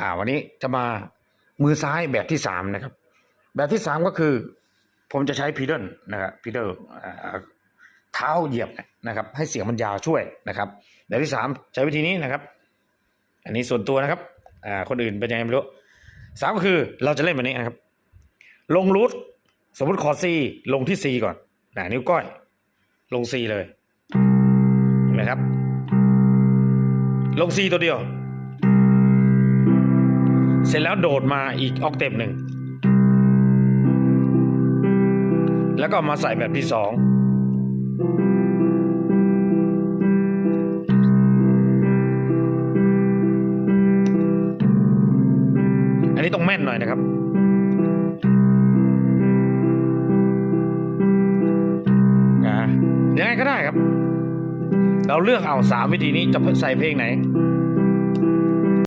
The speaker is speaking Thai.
อ่าวันนี้จะมามือซ้ายแบบที่สามนะครับ แบบที่สามก็คือ ผมจะใช้พีเดิลนะครับพีเดิลเท้าเหยียบนะครับ ให้เสียงมันยาวช่วยนะครับแบบที่สามใช้วิธีนี้นะครับ อันนี้ส่วนตัวนะครับอ่าคนอื่นเป็นยังไงไม่รู้สามก็คือเราจะเล่นแบบนี้นะครับ ลงรูทสมมติคอร์ซีลงที่ซีก่อนนะนิ้วก้อย ลงซีเลยเห็นไหมครับ ลงซีตัวเดียว เสร็จแล้วโดดมาอีกออกเต็ปหนึ่ง แล้วก็มาใส่แบบที่สองอันนี้ต้องแม่นหน่อยนะครับนะยังไงก็ได้ครับ เราเลือกเอาสามวิธีนี้จะใส่เพลงไหน